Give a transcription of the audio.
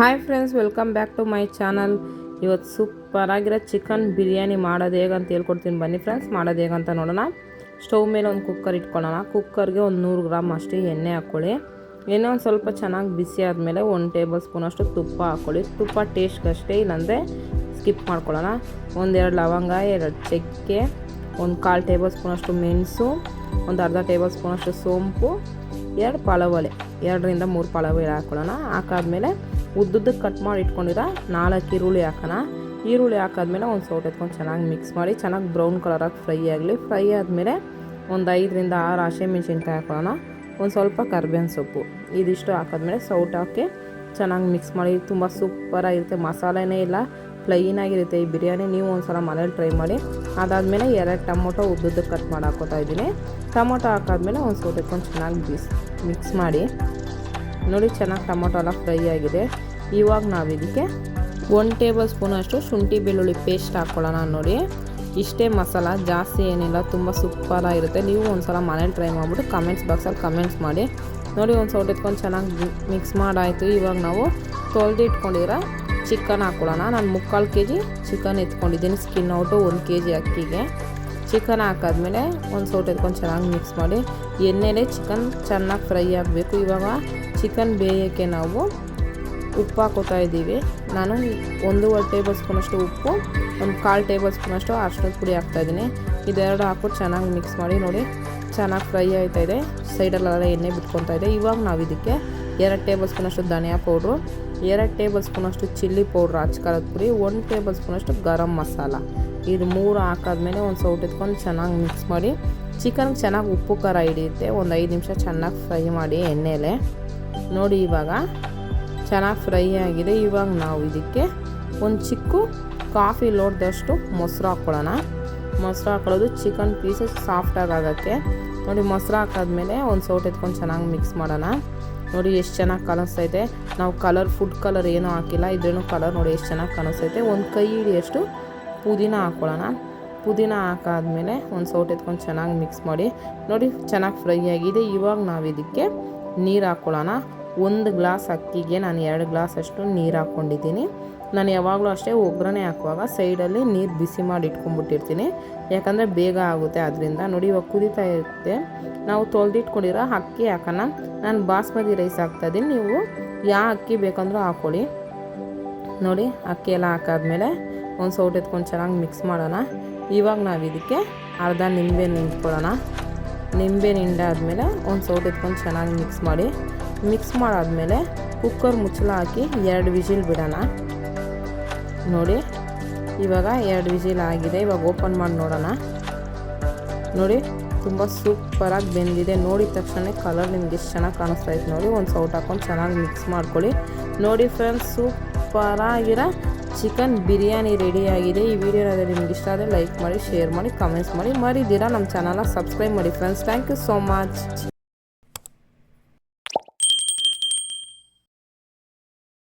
Hi friends welcome back to my channel ಇವತ್ತು ಸೂಪರಾಗಿರೋ chicken biryani ಮಾಡೋದು ಹೇಗಂತ ಹೇಳ್ಕೊಡ್ತೀನಿ ಬನ್ನಿ ಫ್ರೆಂಡ್ಸ್ ಮಾಡೋದು ಹೇಗಂತ ನೋಡೋಣ. ಸ್ಟವ್ ಮೇಲೆ ಒಂದು ಕುಕ್ಕರ್ ಇಟ್ಕೊಳ್ಳೋಣ. ಕುಕ್ಕರ್ಗೆ ಒಂದು ನೂರು ಗ್ರಾಮ್ ಅಷ್ಟು ಎಣ್ಣೆ ಹಾಕ್ಕೊಳ್ಳಿ. ಎಣ್ಣೆ ಒಂದು ಸ್ವಲ್ಪ ಚೆನ್ನಾಗಿ ಬಿಸಿ ಆದಮೇಲೆ ಒಂದು ಟೇಬಲ್ ಸ್ಪೂನ್ ಅಷ್ಟು ತುಪ್ಪ ಹಾಕ್ಕೊಳ್ಳಿ. ತುಪ್ಪ ಟೇಸ್ಟ್ಗಷ್ಟೇ ಇಲ್ಲಾಂದರೆ ಸ್ಕಿಪ್ ಮಾಡ್ಕೊಳ್ಳೋಣ. ಒಂದೆರಡು ಲವಂಗ, ಎರಡು ಚಕ್ಕೆ, ಒಂದು ಕಾಲು ಟೇಬಲ್ ಸ್ಪೂನಷ್ಟು ಮೆಣಸು, ಒಂದು ಅರ್ಧ ಟೇಬಲ್ ಸ್ಪೂನಷ್ಟು ಸೋಂಪು, ಎರಡು ಎಲೆ ಎರಡರಿಂದ ಮೂರು ಪಳವಳೆ ಹಾಕ್ಕೊಳ್ಳೋಣ. ಹಾಕಾದ್ಮೇಲೆ ಉದ್ದುದ್ದಕ್ಕೆ ಕಟ್ ಮಾಡಿ ಇಟ್ಕೊಂಡಿರೋ? ನಾಲ್ಕು ಈರುಳ್ಳಿ ಹಾಕೋಣ ಈರುಳ್ಳಿ ಹಾಕಾದ್ಮೇಲೆ ಒಂದು ಸೌಟ್ ಎತ್ಕೊಂಡು ಚೆನ್ನಾಗಿ ಮಿಕ್ಸ್ ಮಾಡಿ, ಚೆನ್ನಾಗಿ ಬ್ರೌನ್ ಕಲರಾಗಿ ಫ್ರೈ ಆಗಲಿ. ಫ್ರೈ ಆದಮೇಲೆ ಒಂದು ಐದರಿಂದ ಆರು ಹಸಿಮೆಣ್ಸಿನ್ಕಾಯಿ ಹಾಕೋಣ. ಒಂದು ಸ್ವಲ್ಪ ಕರ್ಬೇವಿನ ಸೊಪ್ಪು. ಇದಿಷ್ಟು ಹಾಕಿದ್ಮೇಲೆ ಸೌಟ್ ಹಾಕಿ ಚೆನ್ನಾಗಿ ಮಿಕ್ಸ್ ಮಾಡಿ. ತುಂಬ ಸೂಪರಾಗಿರುತ್ತೆ ಮಸಾಲೆನೇ ಇಲ್ಲ. ಪ್ಲೈನಾಗಿರುತ್ತೆ ಈ ಬಿರಿಯಾನಿ. ನೀವು ಒಂದು ಸಲ ಮನೇಲಿ ಟ್ರೈ ಮಾಡಿ. ಅದಾದಮೇಲೆ ಎರಡು ಟೊಮೊಟೊ ಉದ್ದುದ್ದು ಕಟ್ ಮಾಡಿ ಹಾಕೋತಾ ಇದ್ದೀನಿ. ಟೊಮೊಟೊ ಹಾಕಾದ್ಮೇಲೆ ಒಂದು ಸೌಟ್ ಎತ್ಕೊಂಡು ಚೆನ್ನಾಗಿ ಬಿಸ್ ಮಿಕ್ಸ್ ಮಾಡಿ. ನೋಡಿ ಚೆನ್ನಾಗಿ ಟೊಮೊಟೊ ಎಲ್ಲ ಫ್ರೈ ಆಗಿದೆ. ಇವಾಗ ನಾವು ಇದಕ್ಕೆ ಒನ್ ಟೇಬಲ್ ಸ್ಪೂನ್ ಅಷ್ಟು ಶುಂಠಿ ಬೆಳ್ಳುಳ್ಳಿ ಪೇಸ್ಟ್ ಹಾಕ್ಕೊಳ್ಳೋಣ ನೋಡಿ. ಇಷ್ಟೇ ಮಸಾಲ, ಜಾಸ್ತಿ ಏನಿಲ್ಲ, ತುಂಬ ಸೂಪರಾಗಿರುತ್ತೆ ನೀವು ಒಂದ್ಸಲ ಮನೇಲಿ ಟ್ರೈ ಮಾಡಿಬಿಟ್ಟು ಕಮೆಂಟ್ಸ್ ಬಾಕ್ಸಲ್ಲಿ ಕಮೆಂಟ್ಸ್ ಮಾಡಿ. ನೋಡಿ ಒಂದು ಸೌಟ್ ಎತ್ಕೊಂಡು ಚೆನ್ನಾಗಿ ಮಿಕ್ಸ್ ಮಾಡಾಯಿತು. ಇವಾಗ ನಾವು ತೊಳೆದು ಇಟ್ಕೊಂಡಿರೋ ಚಿಕನ್ ಹಾಕ್ಕೊಳ್ಳೋಣ ನಾನು ಮುಕ್ಕಾಲು ಕೆ ಜಿ ಚಿಕನ್ ಎತ್ಕೊಂಡಿದ್ದೀನಿ. ಸ್ಕಿನ್ ಔಟು ಒಂದು ಕೆ ಜಿ ಅಕ್ಕಿಗೆ. ಚಿಕನ್ ಹಾಕಾದ್ಮೇಲೆ ಒಂದು ಸೌಟ್ ಎತ್ಕೊಂಡು ಚೆನ್ನಾಗಿ ಮಿಕ್ಸ್ ಮಾಡಿ. ಎಣ್ಣೆಲೇ ಚಿಕನ್ ಚೆನ್ನಾಗಿ ಫ್ರೈ ಆಗಬೇಕು. ಇವಾಗ ಚಿಕನ್ ಬೇಯೋಕ್ಕೆ ನಾವು ಉಪ್ಪು ಹಾಕೋತಾ ಇದ್ದೀವಿ. ನಾನು ಒಂದೂವರೆ ಟೇಬಲ್ ಸ್ಪೂನಷ್ಟು ಉಪ್ಪು, ಒಂದು ಕಾಲು ಟೇಬಲ್ ಸ್ಪೂನಷ್ಟು ಅರ್ಶಿನದ ಪುಡಿ ಹಾಕ್ತಾಯಿದ್ದೀನಿ ಇದೆರಡು ಹಾಕ್ಬಿಟ್ಟು ಚೆನ್ನಾಗಿ ಮಿಕ್ಸ್ ಮಾಡಿ ನೋಡಿ, ಚೆನ್ನಾಗಿ ಫ್ರೈ ಆಯ್ತಾ ಇದೆ. ಸೈಡಲ್ಲೆಲ್ಲ ಎಣ್ಣೆ ಬಿಟ್ಕೊತಾ ಇದೆ. ಇವಾಗ ನಾವು ಇದಕ್ಕೆ ಎರಡು ಟೇಬಲ್ ಸ್ಪೂನಷ್ಟು ಧನಿಯಾ ಪೌಡ್ರು, ಎರಡು ಟೇಬಲ್ ಸ್ಪೂನಷ್ಟು ಚಿಲ್ಲಿ ಪೌಡ್ರ್ ಹಚ್ಕಾರದ ಪುಡಿ, ಒಂದು ಟೇಬಲ್ ಸ್ಪೂನಷ್ಟು ಗರಂ ಮಸಾಲ. ಇದು ಮೂರು ಹಾಕಾದ್ಮೇಲೆ ಒಂದು ಸೌಟ್ ಎತ್ಕೊಂಡು ಚೆನ್ನಾಗಿ ಮಿಕ್ಸ್ ಮಾಡಿ, ಚಿಕನ್ಗೆ ಚೆನ್ನಾಗಿ ಉಪ್ಪು ಖಾರ ಹಿಡಿಯುತ್ತೆ. ಒಂದು ಐದು ನಿಮಿಷ ಚೆನ್ನಾಗಿ ಫ್ರೈ ಮಾಡಿ ಎಣ್ಣೆಲೆ. ನೋಡಿ ಇವಾಗ ಚೆನ್ನಾಗಿ ಫ್ರೈ ಆಗಿದೆ. ಇವಾಗ ನಾವು ಇದಕ್ಕೆ ಒಂದು ಚಿಕ್ಕ ಕಾಫಿ ಲೋಟದಷ್ಟು ಮೊಸರು ಹಾಕ್ಕೊಳ್ಳೋಣ ಮೊಸರು ಹಾಕೊಳ್ಳೋದು ಚಿಕನ್ ಪೀಸಸ್ ಆಗೋಕ್ಕೆ. ನೋಡಿ ಮೊಸರು ಹಾಕಾದ್ಮೇಲೆ ಒಂದು ಸೌಟ್ ಎತ್ಕೊಂಡು ಚೆನ್ನಾಗಿ ಮಿಕ್ಸ್ ಮಾಡೋಣ. ನೋಡಿ ಎಷ್ಟು ಚೆನ್ನಾಗಿ ಕಾಣಿಸ್ತೈತೆ. ನಾವು ಕಲರ್, ಫುಡ್ ಕಲರ್ ಏನೂ ಹಾಕಿಲ್ಲ. ಇದ್ರೂ ಕಲರ್ ನೋಡಿ ಎಷ್ಟು ಚೆನ್ನಾಗಿ ಕಾಣಿಸ್ತೈತೆ. ಒಂದು ಕೈ ಹಿಡಿಯಷ್ಟು ಪುದೀನ ಹಾಕ್ಕೊಳ್ಳೋಣ ಪುದೀನ ಹಾಕಾದ್ಮೇಲೆ ಒಂದು ಸೌಟ್ ಎತ್ಕೊಂಡು ಚೆನ್ನಾಗಿ ಮಿಕ್ಸ್ ಮಾಡಿ. ನೋಡಿ ಚೆನ್ನಾಗಿ ಫ್ರೈ ಆಗಿದೆ. ಇವಾಗ ನಾವು ಇದಕ್ಕೆ ನೀರು ಹಾಕ್ಕೊಳ್ಳೋಣ ಒಂದು ಗ್ಲಾಸ್ ಅಕ್ಕಿಗೆ ನಾನು ಎರಡು ಗ್ಲಾಸ್ ಅಷ್ಟು ನೀರು ಹಾಕ್ಕೊಂಡಿದ್ದೀನಿ ನಾನು ಯಾವಾಗಲೂ ಅಷ್ಟೇ ಒಗ್ಗರಣೆ ಹಾಕುವಾಗ ಸೈಡಲ್ಲಿ ನೀರು ಬಿಸಿ ಮಾಡಿ ಇಟ್ಕೊಂಡ್ಬಿಟ್ಟಿರ್ತೀನಿ. ಯಾಕಂದರೆ ಬೇಗ ಆಗುತ್ತೆ ಅದರಿಂದ. ನೋಡಿ ಇವಾಗ ಕುದೀತಾ ಇರುತ್ತೆ. ನಾವು ತೊಳೆದಿಟ್ಕೊಂಡಿರೋ ಅಕ್ಕಿ ಹಾಕೋಣ. ನಾನು ಬಾಸ್ಮತಿ ರೈಸ್ ಹಾಕ್ತಾಯಿದ್ದೀನಿ ನೀವು ಯಾವ ಅಕ್ಕಿ ಬೇಕಂದರೂ ಹಾಕ್ಕೊಳ್ಳಿ ನೋಡಿ, ಅಕ್ಕಿ ಎಲ್ಲ ಹಾಕಾದ್ಮೇಲೆ ಒಂದು ಸೌಟ್ ಎತ್ಕೊಂಡು ಚೆನ್ನಾಗಿ ಮಿಕ್ಸ್ ಮಾಡೋಣ. ಇವಾಗ ನಾವು ಇದಕ್ಕೆ ಅರ್ಧ ನಿಂಬೆ ನಿಂತ್ಕೊಳ್ಳೋಣ ನಿಂಬೆ ನಿಂಡಾದ್ಮೇಲೆ ಒಂದು ಸೌಟ್ ಎತ್ಕೊಂಡು ಚೆನ್ನಾಗಿ ಮಿಕ್ಸ್ ಮಾಡಿ. ಮಿಕ್ಸ್ ಮಾಡಾದಮೇಲೆ ಕುಕ್ಕರ್ ಮುಚ್ಚಲ ಹಾಕಿ ಎರಡು ವಿಜಿಲ್ ಬಿಡೋಣ. ನೋಡಿ, ಇವಾಗ ಎರಡು ವಿಜಿಲ್ ಆಗಿದೆ. ಇವಾಗ ಓಪನ್ ಮಾಡಿ ನೋಡೋಣ. ನೋಡಿ, ತುಂಬ ಸೂಪರಾಗಿ ಬೆಂದಿದೆ. ನೋಡಿದ ತಕ್ಷಣ ಕಲರ್ ನಿಮ್ಗೆ ಎಷ್ಟು ಚೆನ್ನಾಗಿ ಕಾಣಿಸ್ತಾ ಇತ್ತು ನೋಡಿ. ಒಂದು ಸೌಟ್ ಹಾಕ್ಕೊಂಡು ಚೆನ್ನಾಗಿ ಮಿಕ್ಸ್ ಮಾಡ್ಕೊಳ್ಳಿ. ನೋಡಿ ಫ್ರೆಂಡ್ಸ್ ಸೂಪರಾಗಿರೋ ಚಿಕನ್ ಬಿರಿಯಾನಿ ರೆಡಿಯಾಗಿದೆ ಈ ವಿಡಿಯೋ ನಿಮ್ಗೆ ಇಷ್ಟ ಆದರೆ ಲೈಕ್ ಮಾಡಿ ಶೇರ್ ಮಾಡಿ ಕಮೆಂಟ್ಸ್ ಮಾಡಿ. ಮರಿದಿರಾ ನಮ್ಮ ಚಾನಲ್ನ ಸಬ್ಸ್ಕ್ರೈಬ್ ಮಾಡಿ friends thank you so much